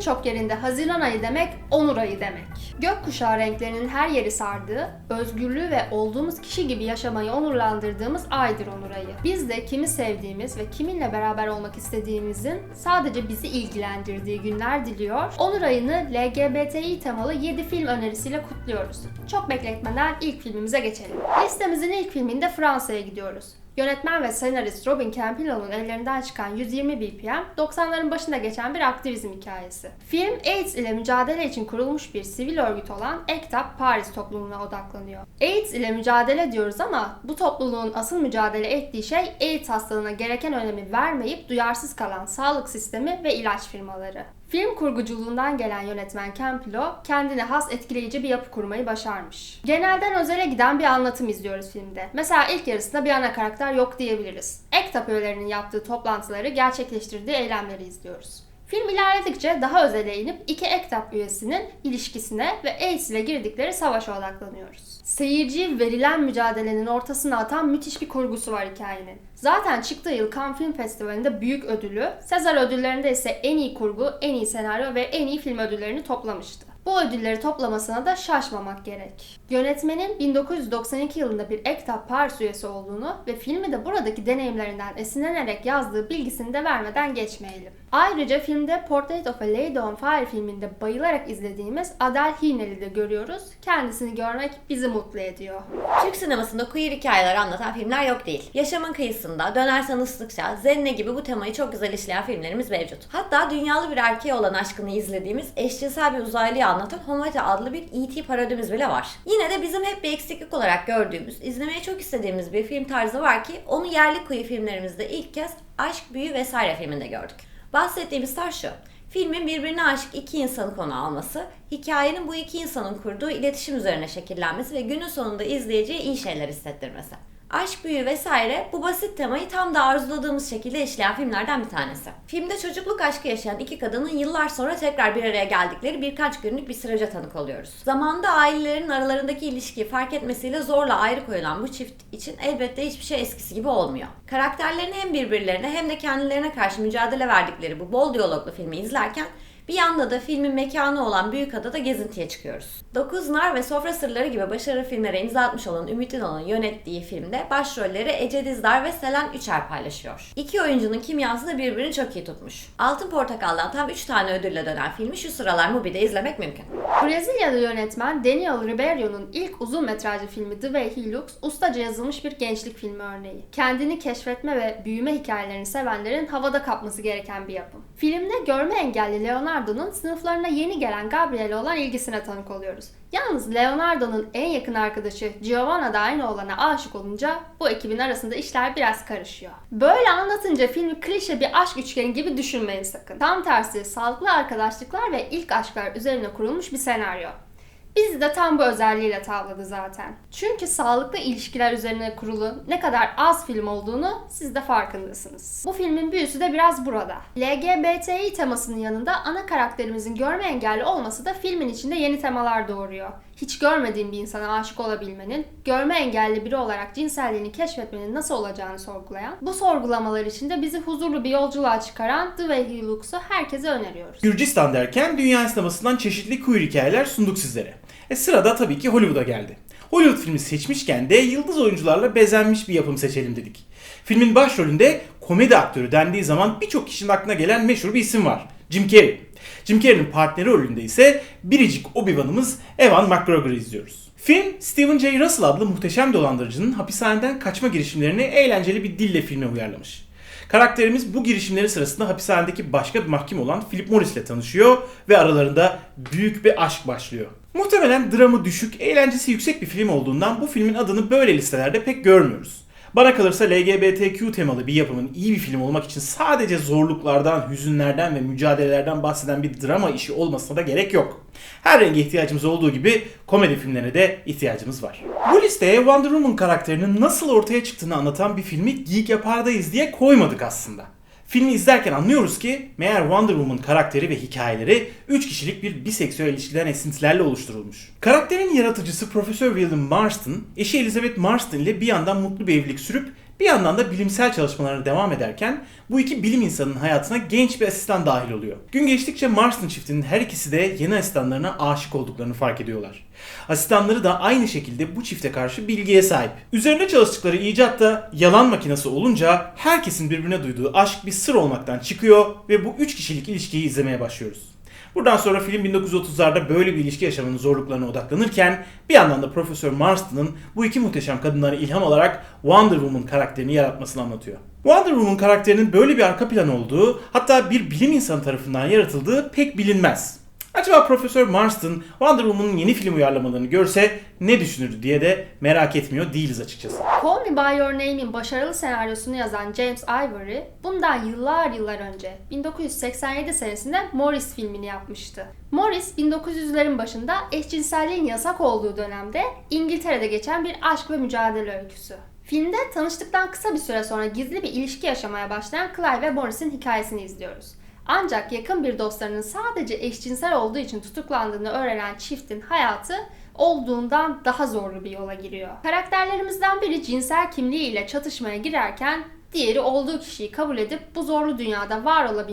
birçok yerinde Haziran ayı demek onur ayı demek. Gökkuşağı renklerinin her yeri sardığı, özgürlüğü ve olduğumuz kişi gibi yaşamayı onurlandırdığımız aydır onur ayı. Biz de kimi sevdiğimiz ve kiminle beraber olmak istediğimizin sadece bizi ilgilendirdiği günler diliyor. Onur ayını LGBTİ temalı 7 film önerisiyle kutluyoruz. Çok bekletmeden ilk filmimize geçelim. Listemizin ilk filminde Fransa'ya gidiyoruz. Yönetmen ve senarist Robin Campillo'nun ellerinden çıkan 120 BPM, 90'ların başında geçen bir aktivizm hikayesi. Film, AIDS ile mücadele için kurulmuş bir sivil örgüt olan ECTAP Paris topluluğuna odaklanıyor. AIDS ile mücadele diyoruz ama bu topluluğun asıl mücadele ettiği şey AIDS hastalığına gereken önemi vermeyip duyarsız kalan sağlık sistemi ve ilaç firmaları. Film kurguculuğundan gelen yönetmen Campillo kendine has etkileyici bir yapı kurmayı başarmış. Genelden özele giden bir anlatım izliyoruz filmde. Mesela ilk yarısında bir ana karakter yok diyebiliriz. ECTAP üyelerinin yaptığı toplantıları, gerçekleştirdiği eylemleri izliyoruz. Film ilerledikçe daha özele inip iki ECTAP üyesinin ilişkisine ve AIDS ile girdikleri savaşa odaklanıyoruz. Seyirciyi verilen mücadelenin ortasına atan müthiş bir kurgusu var hikayenin. Zaten çıktığı yıl Cannes Film Festivali'nde büyük ödülü, Sezar ödüllerinde ise en iyi kurgu, en iyi senaryo ve en iyi film ödüllerini toplamıştı. Bu ödülleri toplamasına da şaşmamak gerek. Yönetmenin 1992 yılında bir ECTAP Paris üyesi olduğunu ve filmi de buradaki deneyimlerinden esinlenerek yazdığı bilgisini de vermeden geçmeyelim. Ayrıca filmde Portrait of a Lady on Fire filminde bayılarak izlediğimiz Adele Hinel'i de görüyoruz. Kendisini görmek bizi mutlu ediyor. Türk sinemasında queer hikayeler anlatan filmler yok değil. Yaşamın kıyısında, Dönersen ıslıkça, Zenne gibi bu temayı çok güzel işleyen filmlerimiz mevcut. Hatta dünyalı bir erkeğe olan aşkını izlediğimiz eşcinsel bir uzaylıyı anlatan Homete adlı bir E.T. parodimiz bile var. Yine de bizim hep bir eksiklik olarak gördüğümüz, izlemeyi çok istediğimiz bir film tarzı var ki onu yerli queer filmlerimizde ilk kez Aşk, Büyü vesaire filminde gördük. Bahsettiğimiz tarz şu. Filmin birbirine aşık iki insanı konu alması, hikayenin bu iki insanın kurduğu iletişim üzerine şekillenmesi ve günün sonunda izleyiciye iyi şeyler hissettirmesi. Aşk, büyü vesaire bu basit temayı tam da arzuladığımız şekilde işleyen filmlerden bir tanesi. Filmde çocukluk aşkı yaşayan iki kadının yıllar sonra tekrar bir araya geldikleri birkaç günlük bir sürece tanık oluyoruz. Zamanında ailelerin aralarındaki ilişkiyi fark etmesiyle zorla ayrı koyulan bu çift için elbette hiçbir şey eskisi gibi olmuyor. Karakterlerin hem birbirlerine hem de kendilerine karşı mücadele verdikleri bu bol diyaloglu filmi izlerken bir yanda da filmin mekanı olan Büyükada'da gezintiye çıkıyoruz. Dokuz Nar ve Sofra Sırları gibi başarılı filmlere imza atmış olan Ümit Ünal'ın yönettiği filmde başrolleri Ece Dizdar ve Selen Üçer paylaşıyor. İki oyuncunun kimyası da birbirini çok iyi tutmuş. Altın Portakal'dan tam 3 tane ödülle dönen filmi şu sıralar Mubi'de izlemek mümkün. Brezilyalı yönetmen Daniel Ribeiro'nun ilk uzun metrajlı filmi The Way He Looks ustaca yazılmış bir gençlik filmi örneği. Kendini keşfetme ve büyüme hikayelerini sevenlerin havada kapması gereken bir yapım. Filmde görme engelli Leonardo'nun sınıflarına yeni gelen Gabriel'e olan ilgisine tanık oluyoruz. Yalnız Leonardo'nun en yakın arkadaşı Giovanna da aynı olana aşık olunca bu ekibin arasında işler biraz karışıyor. Böyle anlatınca filmi klişe bir aşk üçgeni gibi düşünmeyin sakın. Tam tersi sağlıklı arkadaşlıklar ve ilk aşklar üzerine kurulmuş bir senaryo. Bizi de tam bu özelliğiyle tavladı zaten. Çünkü sağlıklı ilişkiler üzerine kurulu ne kadar az film olduğunu siz de farkındasınız. Bu filmin büyüsü de biraz burada. LGBTİ temasının yanında ana karakterimizin görme engelli olması da filmin içinde yeni temalar doğuruyor. Hiç görmediğin bir insana aşık olabilmenin, görme engelli biri olarak cinselliğini keşfetmenin nasıl olacağını sorgulayan, bu sorgulamalar içinde bizi huzurlu bir yolculuğa çıkaran The Way He Looks'u herkese öneriyoruz. Gürcistan derken dünya sinemasından çeşitli queer hikayeler sunduk sizlere. E sırada tabii ki Hollywood'a geldi. Hollywood filmi seçmişken de yıldız oyuncularla bezenmiş bir yapım seçelim dedik. Filmin başrolünde komedi aktörü dendiği zaman birçok kişinin aklına gelen meşhur bir isim var. Jim Carrey. Jim Carrey'nin partneri rolünde ise biricik Obi-Wan'ımız Evan McGregor'ı izliyoruz. Film, Stephen J. Russell adlı muhteşem dolandırıcının hapishaneden kaçma girişimlerini eğlenceli bir dille filme uyarlamış. Karakterimiz bu girişimleri sırasında hapishanedeki başka bir mahkum olan Philip Morris ile tanışıyor ve aralarında büyük bir aşk başlıyor. Muhtemelen dramı düşük, eğlencesi yüksek bir film olduğundan bu filmin adını böyle listelerde pek görmüyoruz. Bana kalırsa LGBTQ temalı bir yapımın iyi bir film olmak için sadece zorluklardan, hüzünlerden ve mücadelelerden bahseden bir drama işi olmasına da gerek yok. Her renge ihtiyacımız olduğu gibi komedi filmlerine de ihtiyacımız var. Bu listeye Wonder Woman karakterinin nasıl ortaya çıktığını anlatan bir filmi Geek Yapar'dayız diye koymadık aslında. Filmi izlerken anlıyoruz ki meğer Wonder Woman karakteri ve hikayeleri 3 kişilik bir biseksüel ilişkiden esintilerle oluşturulmuş. Karakterin yaratıcısı Profesör William Marston, eşi Elizabeth Marston ile bir yandan mutlu bir evlilik sürüp Bir yandan da bilimsel çalışmalarına devam ederken bu iki bilim insanının hayatına genç bir asistan dahil oluyor. Gün geçtikçe Marston çiftinin her ikisi de yeni asistanlarına aşık olduklarını fark ediyorlar. Asistanları da aynı şekilde bu çifte karşı bilgiye sahip. Üzerine çalıştıkları icat da yalan makinesi olunca herkesin birbirine duyduğu aşk bir sır olmaktan çıkıyor ve bu üç kişilik ilişkiyi izlemeye başlıyoruz. Buradan sonra film 1930'larda böyle bir ilişki yaşamanın zorluklarına odaklanırken bir yandan da Profesör Marston'ın bu iki muhteşem kadınlara ilham alarak Wonder Woman karakterini yaratmasını anlatıyor. Wonder Woman karakterinin böyle bir arka plan olduğu hatta bir bilim insanı tarafından yaratıldığı pek bilinmez. Acaba Profesör Marston Wonder Woman'ın yeni film uyarlamalarını görse ne düşünürdü diye de merak etmiyor değiliz açıkçası. Call Me By Your Name'in başarılı senaryosunu yazan James Ivory, bundan yıllar yıllar önce 1987 senesinde Morris filmini yapmıştı. Morris 1900'lerin başında eşcinselliğin yasak olduğu dönemde İngiltere'de geçen bir aşk ve mücadele öyküsü. Filmde tanıştıktan kısa bir süre sonra gizli bir ilişki yaşamaya başlayan Clive ve Morris'in hikayesini izliyoruz. Ancak yakın bir dostlarının sadece eşcinsel olduğu için tutuklandığını öğrenen çiftin hayatı olduğundan daha zorlu bir yola giriyor. Karakterlerimizden biri cinsel kimliğiyle çatışmaya girerken diğeri olduğu kişiyi kabul edip bu zorlu dünyada var olabilmeyi